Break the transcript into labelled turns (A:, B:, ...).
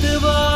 A: te va.